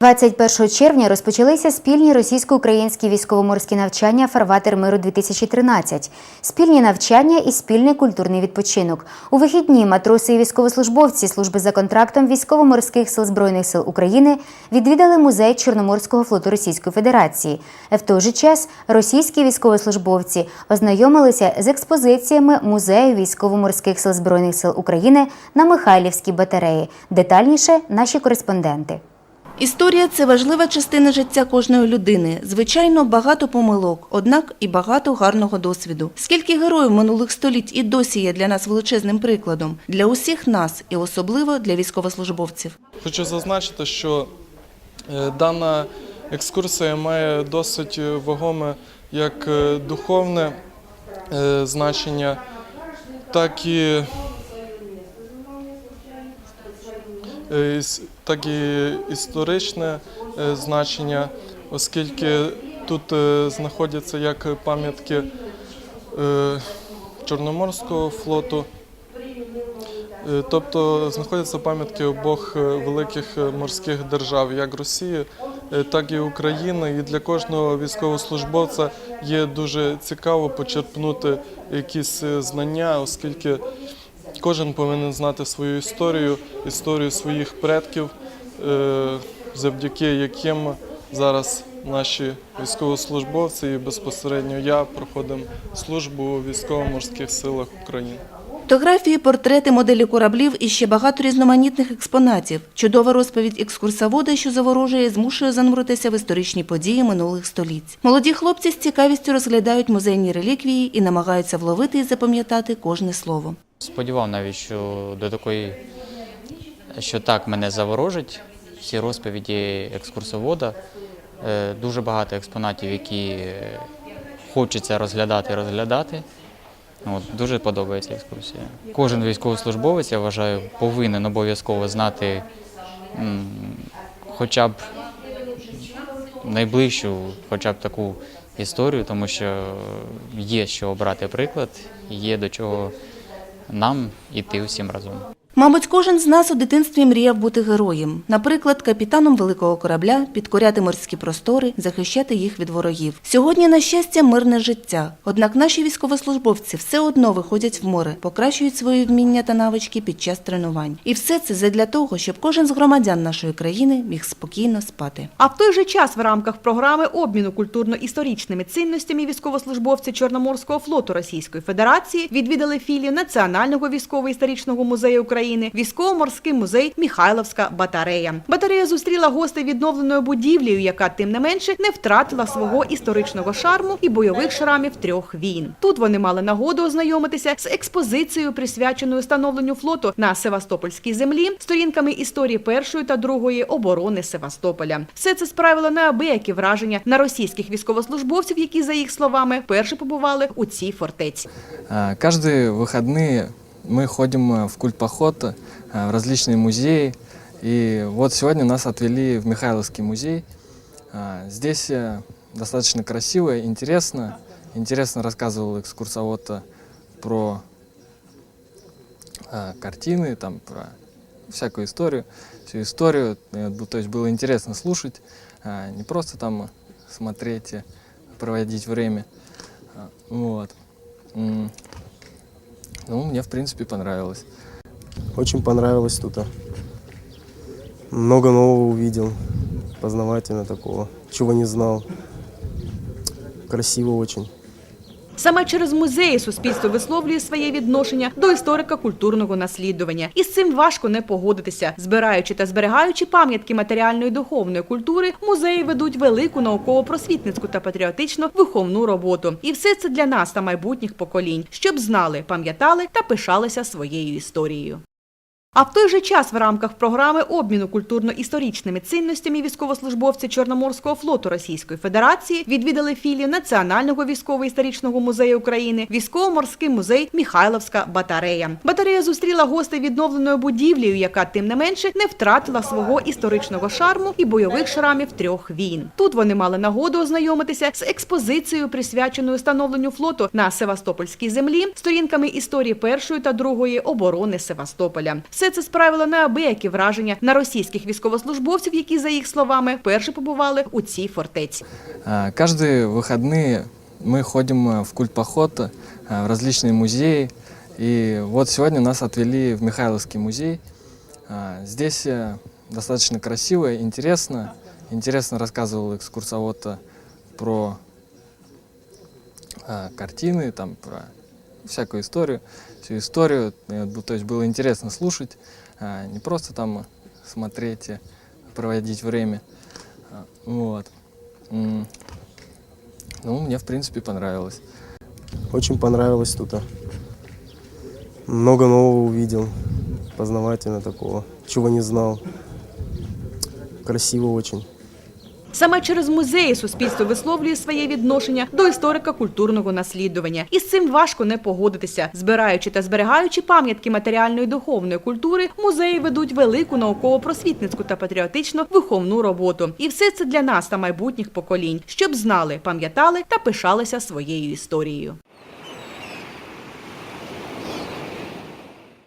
21 червня розпочалися спільні російсько-українські військово-морські навчання Фарватер миру 2013 спільні навчання і спільний культурний відпочинок. У вихідні матроси і військовослужбовці служби за контрактом військово-морських сил збройних сил України відвідали музей Чорноморського флоту Російської Федерації. В той же час російські військовослужбовці ознайомилися з експозиціями музею військово-морських сил збройних сил України на Михайлівській батареї. Детальніше наші кореспонденти. Історія це важлива частина життя кожної людини. Звичайно, багато помилок, однак і багато гарного досвіду. Скільки героїв минулих століть і досі є для нас величезним прикладом для усіх нас, і особливо для військовослужбовців. Хочу зазначити, що е, дана екскурсія має досить вагоме як е, духовне е, значення, так і, так і історичне е, значення, оскільки тут е, знаходяться як пам'ятки е, Чорноморського флоту, Тобто знаходяться пам'ятки обох великих морських держав, як Росії, так і України. І для кожного військовослужбовця є дуже цікаво почерпнути якісь знання, оскільки кожен повинен знати свою історію, історію своїх предків, е, завдяки яким зараз наші військовослужбовці і безпосередньо я проходимо службу у військово-морських силах України. Фотографії, портрети, моделі кораблів і ще багато різноманітних експонатів. Чудова розповідь екскурсовода, що заворожує, змушує зануритися в історичні події минулих століть. Молоді хлопці з цікавістю розглядають музейні реліквії і намагаються вловити і запам'ятати кожне слово. Сподівав навіть, що до такої, що так мене заворожить, всі розповіді екскурсовода. Е, Дуже багато експонатів, які хочеться розглядати розглядати. От, дуже подобається екскурсія. Кожен військовослужбовець, я вважаю, повинен обов'язково знати хоча б найближчу, хоча б таку історію, тому що є що обрати приклад, є до чого нам іти усім разом. Мабуть, кожен з нас у дитинстві мріяв бути героєм, наприклад, капітаном великого корабля, підкоряти морські простори, захищати їх від ворогів. Сьогодні, на щастя, мирне життя. Однак наші військовослужбовці все одно виходять в море, покращують свої вміння та навички під час тренувань. І все це задля того, щоб кожен з громадян нашої країни міг спокійно спати. А в той же час в рамках програми обміну культурно-історичними цінностями військовослужбовці Чорноморського флоту Російської Федерації відвідали філію Національного військово-історичного музею України, військово-морський музей Міхайловська батарея. Батарея зустріла гостей відновленою будівлею, яка тим не менше не втратила свого історичного шарму і бойових шрамів трьох війн. Тут вони мали нагоду ознайомитися з експозицією, присвяченою становленню флоту на Севастопольській землі, сторінками історії першої та другої оборони Севастополя. Все це справило неабиякі враження на російських військовослужбовців, які, за їх словами, вперше побували у цій фортеці. А, Каждые выходные мы ходим э, в культпоход э, в различные музеи. И вот сегодня нас отвели в Михайловский музей. А, Здесь э, достаточно красиво, интересно. Интересно рассказывал экскурсовод про картины, там, про всякую историю, всю историю. То есть было интересно слушать, а, не просто там смотреть, проводить время. Вот. Ну, мне, в принципе, понравилось. Очень понравилось тут. а. Много нового увидел, познавательно такого, чего не знал. Красиво очень. Саме через музеї суспільство висловлює своє відношення до історико-культурного наслідування. І з цим важко не погодитися. Збираючи та зберігаючи пам'ятки матеріальної духовної культури, музеї ведуть велику науково-просвітницьку та патріотично-виховну роботу. І все це для нас та майбутніх поколінь, щоб знали, пам'ятали та пишалися своєю історією. А в той же час в рамках програми обміну культурно-історичними цінностями військовослужбовці Чорноморського флоту Російської Федерації відвідали філію Національного військово-історичного музею України, військово-морський музей Міхайловська батарея. Батарея зустріла гостей відновленою будівлею, яка тим не менше не втратила свого історичного шарму і бойових шрамів трьох війн. Тут вони мали нагоду ознайомитися з експозицією, присвяченою становленню флоту на Севастопольській землі, сторінками історії першої та другої оборони Севастополя. Все все це справило неабиякі враження на російських військовослужбовців, які, за їх словами, перші побували у цій фортеці. А, Каждые выходные мы ходим э, в культпоход, э, в различные музеи. И вот сегодня нас отвели в Михайловский музей. А, Здесь э, достаточно красиво, интересно. Интересно рассказывал экскурсовод э, про а, картины, там, про всякую историю, всю историю. То есть было интересно слушать, а, не просто там смотреть, э, проводить время. А, Вот. Ну, мне, в принципе, понравилось. Очень понравилось тут. а. Много нового увидел, познавательно такого, чего не знал. Красиво очень. Саме через музеї суспільство висловлює своє відношення до історико-культурного наслідування. І з цим важко не погодитися. Збираючи та зберігаючи пам'ятки матеріальної духовної культури, музеї ведуть велику науково-просвітницьку та патріотично виховну роботу. І все це для нас та майбутніх поколінь, щоб знали, пам'ятали та пишалися своєю історією.